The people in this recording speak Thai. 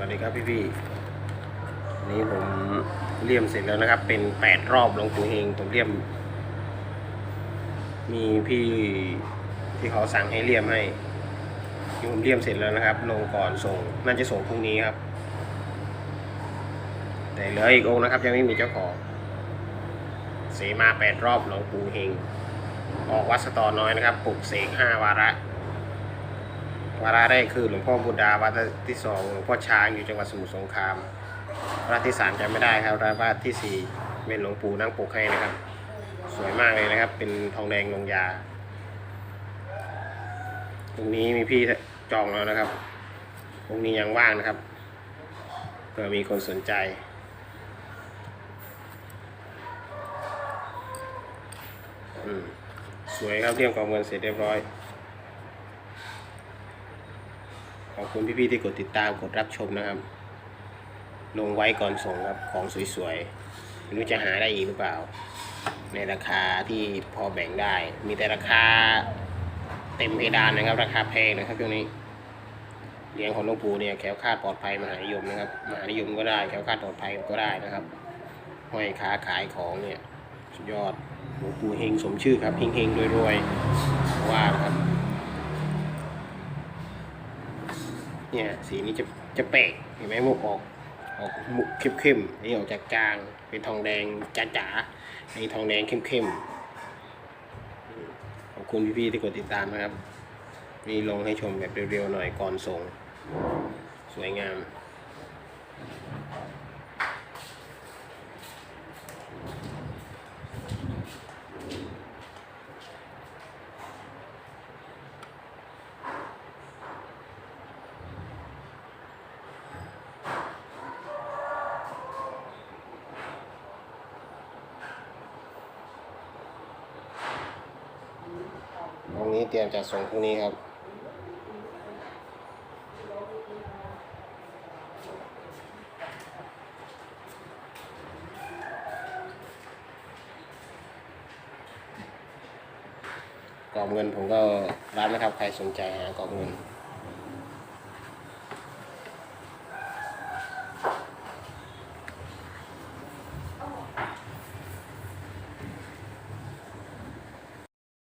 วัสดีครับพี่พี่นี้ผมเลี่ยมเสร็จแล้วนะครับ เป็นแปดรอบลงปูเฮงผมเลี่ยม มีพี่ที่เขาสั่งให้เลี่ยมให้ที่ผมเลี่ยมเสร็จแล้วนะครับ ลงก่อนส่งน่าจะส่งพรุ่งนี้ครับ แต่เหลืออีกองนะครับ ยังไม่มีเจ้าของเสมาแปดรอบหลวงปู่เฮงออกวัดสตอน้อยนะครับปลุกเสกห้าวาระ วาระแรกคือหลวงพ่อบุดาวาระที่สองหลวงพ่อช้างอยู่จังหวัดสมุทรสงครามวาระที่สามจำไม่ได้ครับวาระที่สี่เป็นหลวงปู่นั่งปกให้นะครับ สวยมากเลยนะครับ เป็นทองแดงลงยา ตรงนี้มีพี่จองแล้วนะครับตรงนี้ยังว่างนะครับเผื่อมีคนสนใจอืมสวยครับเรียมกองเงินเสร็จเรียบร้อย ขอบคุณพี่ๆที่กดติดตามกดรับชมนะครับ ลงไว้ก่อนส่งครับของสวยๆไม่รู้จะหาได้อีกหรือเปล่า ในราคาที่พอแบ่งได้ มีแต่ราคาเต็มเพดานนะครับ ราคาแพงนะครับช่วงนี้เลี้ยงของหลวงปู่เนี่ยแคล้วคาดปลอดภัยมหานิยมนะครับมหานิยมก็ได้แคล้วคาดปลอดภัยก็ได้นะครับห้อยค้าขายของเนี่ยสุดยอดหลวงปู่เฮงสมชื่อครับเฮงเฮงๆรวยๆว่านะครับ เนี่ย สีนี้จะจะแปลกเห็นไหมมุกออกออกมุกเข้มๆนี่ออกจากจางเป็นทองแดงจ๋าๆนี่ทองแดงเข้มๆขอบคุณพี่ๆที่กดติดตามนะครับ มีลงให้ชมแบบเร็วๆหน่อยก่อนส่ง สวยงาม ตรงนี้เตรียมจะส่งพรุ่งนี้ครับ กรอบเงินผมก็รับนะครับ ใครสนใจหากรอบเงิน